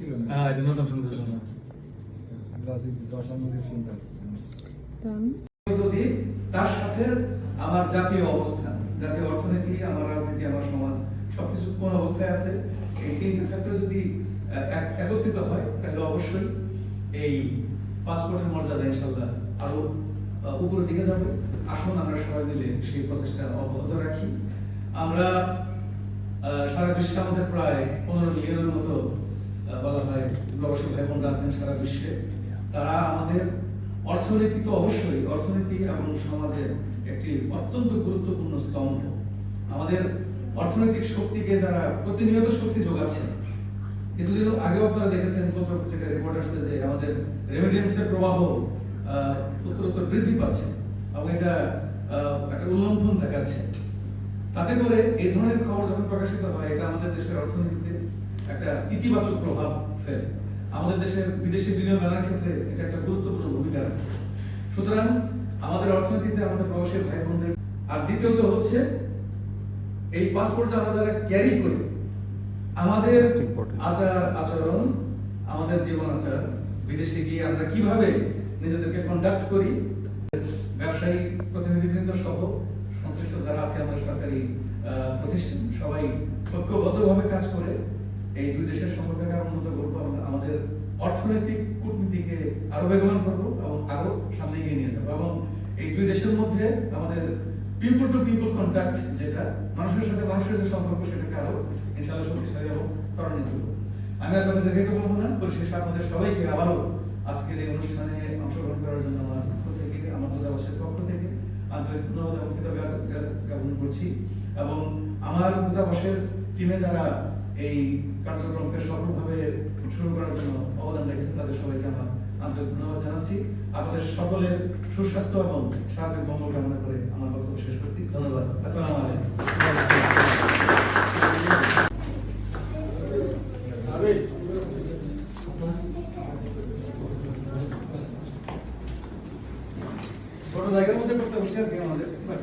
ছিল না হ্যাঁ এটা নতুন সুন্দর দিক তার সাথে আমার জাতীয় অবস্থান জাতীয় অর্থনীতি আমার রাজনীতি আমার সমাজ সবকিছু কোন অবস্থায় আছে এই তিনটে ফ্যাক্টর যদি একত্রিত হয় তাহলে অবশ্যই এই পাসপোর্টের মর্যাদা ইনশাল্লাহ আরও উপরের দিকে যাবে আসুন আমরা সবাই মিলে সেই প্রচেষ্টা অব্যাহত রাখি আমরা আহ, সারা বিশ্বে আমাদের প্রায় পনেরো মিলিয়নের মতো বলা হয় প্রবাসী ভাই বোনরা আছেন সারা বিশ্বে। তারা আমাদের অর্থনীতি তো অবশ্যই, অর্থনীতি এবং সমাজের একটি অত্যন্ত গুরুত্বপূর্ণ স্তম্ভ। আমাদের অর্থনৈতিক শক্তিকে যারা প্রতিনিয়ত শক্তি যোগাচ্ছেন, কিছুদিন আগেও আপনারা দেখেছেন পত্র পত্রিকার রিপোর্টার্সে যে আমাদের রেমিটেন্সের প্রবাহ উত্তরোত্তর বৃদ্ধি পাচ্ছে এবং এটা একটা উল্লম্ফন দেখাচ্ছে। তাতে করে এই ধরনের খবর যখন প্রকাশিত হয়, এটা আমাদের দেশের অর্থনীতিতে একটা ইতিবাচক প্রভাব ফেলে। আমাদের দেশের বিদেশি বিনিয়োগ আনার ক্ষেত্রে এটা একটা গুরুত্বপূর্ণ ভূমিকা রাখে। সুতরাং আমাদের অর্থনীতিতে আমাদের প্রবাসী ভাই বোনদের আর দ্বিতীয়ত হচ্ছে এই পাসপোর্ট আমরা যারা ক্যারি করি আমাদের আচার আচরণ আমাদের জীবন আচার বিদেশে গিয়ে আমরা কীভাবে নিজেদেরকে কন্ডাক্ট করি ব্যবসায়ী প্রতিনিধিবৃন্দ সহ সংশ্লিষ্ট যারা আছে আমাদের সরকারি প্রতিষ্ঠান সবাই ঐক্যবদ্ধভাবে কাজ করে এই দুই দেশের সম্পর্ককে আরও উন্নত করব আমাদের অর্থনৈতিক কূটনীতিকে আরও বেগবান করব এবং আরও সামনে এগিয়ে নিয়ে যাব। এবং এই দুই দেশের মধ্যে আমাদের পিপল টু পিপল কন্ট্যাক্ট যেটা, মানুষের সাথে মানুষের যে সম্পর্ক সেটাকে আরও ইনশাআল্লাহ শক্তিশালী এবং ত্বরান্বিত করব। আমি আর কথা দেখাতে বলব না পরিশেষে আপনাদের সবাইকে আবারও আজকের এই অনুষ্ঠানে অংশগ্রহণ করার জন্য আমার পক্ষ থেকে, আমার দূতাবাসের পক্ষ থেকে আন্তরিক ধন্যবাদ এবং কৃতজ্ঞতা জ্ঞাপন করছি। এবং আমার দূতাবাসের টিমে যারা এই কার্যক্রমকে সফলভাবে শুরু করার জন্য অবদান রেখেছেন তাদের সবাইকে আমার আন্তরিক ধন্যবাদ জানাচ্ছি। আপনাদের সকলের সুস্বাস্থ্য এবং সার্বিক মঙ্গল কামনা করে আমার বক্তব্য শেষ করছি। ধন্যবাদ। আসসালামু আলাইকুম। ছোট জায়গার মধ্যে করতে হচ্ছে আর কি আমাদের বাট